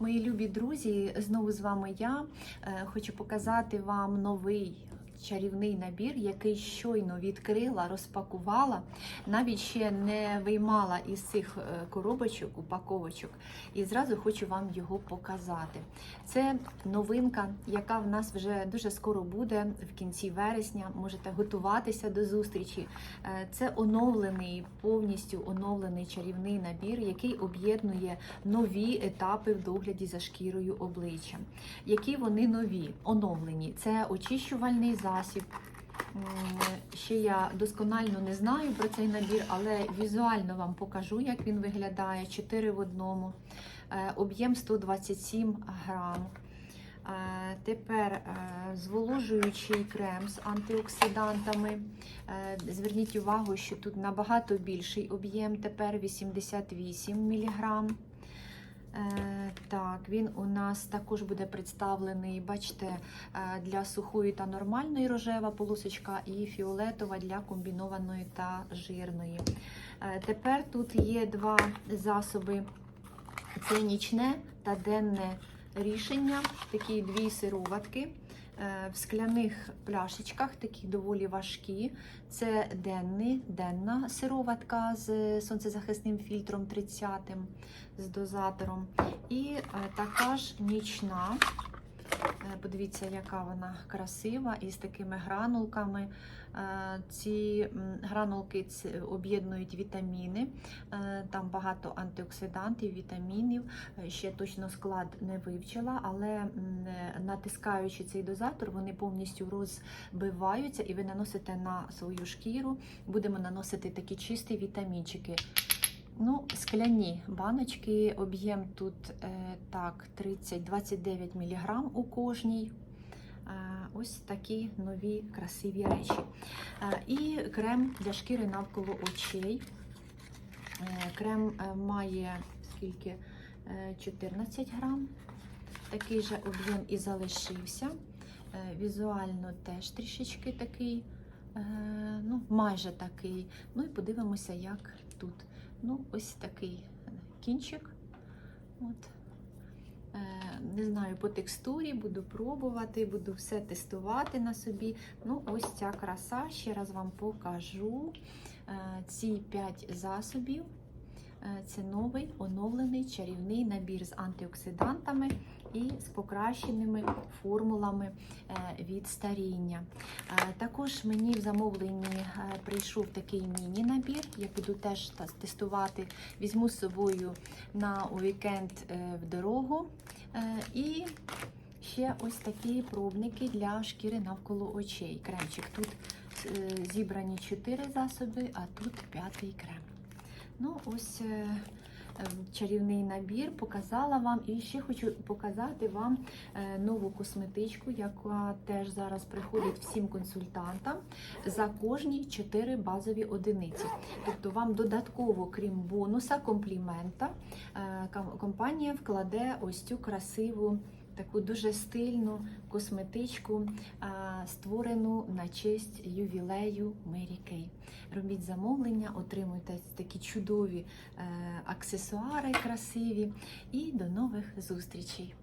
Мої любі друзі, знову з вами я. Е, хочу показати вам новий чарівний набір, який щойно відкрила, розпакувала, навіть ще не виймала із цих е, коробочок, упаковочок, і зразу хочу вам його показати. Це новинка, яка в нас вже дуже скоро буде в кінці вересня. Можете готуватися до зустрічі. Е, Це оновлений, повністю оновлений чарівний набір, який об'єднує нові етапи в догляді за шкірою обличчя. Які вони нові, оновлені? Це очищувальний засіб. М, Ще я досконально не знаю про цей набір, але візуально вам покажу, як він виглядає. 4 в одному. Е, Об'єм 127 грам. Е, Тепер е, зволожуючий крем з антиоксидантами. Е, Зверніть увагу, що тут набагато більший об'єм, тепер 88 мг. Так, він у нас також буде представлений, бачите, е, для сухої та нормальної рожева полосочка і фіолетова для комбінованої та жирної. Е, Тепер тут є два засоби: це нічне та денне рішення, такі дві сироватки. Е, В скляних пляшечках, такі доволі важкі. Це денний, денна сироватка з сонцезахисним фільтром 30 з дозатором. І е, така ж нічна. Е, Подивіться, яка вона красива із такими гранулками. Е, Ці гранулки об'єднують вітаміни. Е, Там багато антиоксидантів, вітамінів. Ще точно склад не вивчила, але натискаючи цей дозатор, вони повністю розбиваються, і ви наносите на свою шкіру. Будемо наносити такі чисті вітамінчики. Ну, скляні баночки, об'єм тут е, так 30-29 мг у кожній. Е, ось такі нові красиві речі. Е, і крем для шкіри навколо очей. Крем має скільки? Е, 14 грам. Такий же об'єм і залишився. Візуально теж трішечки такий, ну, майже такий. Ну і подивимося, як тут. Ну, ось такий кінчик. От. Е, Не знаю по текстурі, буду пробувати, буду все тестувати на собі. Ну, ось ця краса. Ще раз вам покажу Е, ці 5 засобів. Е, Це новий оновлений чарівний набір з антиоксидантами і з покращеними формулами е, від старіння. Е, Також мені в замовленні прийшов такий міні-набір. Я буду теж тестувати. Візьму з собою на вікенд е, в дорогу. І ще ось такі пробники для шкіри навколо очей. Кремчик. Тут зібрані 4 засоби, а тут п'ятий крем. Ну, ось е, е, чарівний набір показала вам. І ще хочу показати вам е, нову косметичку, яка теж зараз приходить всім консультантам за кожні 4 базові одиниці. Тобто вам додатково, крім бонуса, комплімента, компанія вкладе ось цю красиву. Таку дуже стильну косметичку, створену на честь ювілею Мері Кей. Робіть замовлення, отримуйте такі чудові е, аксесуари красиві і до нових зустрічей!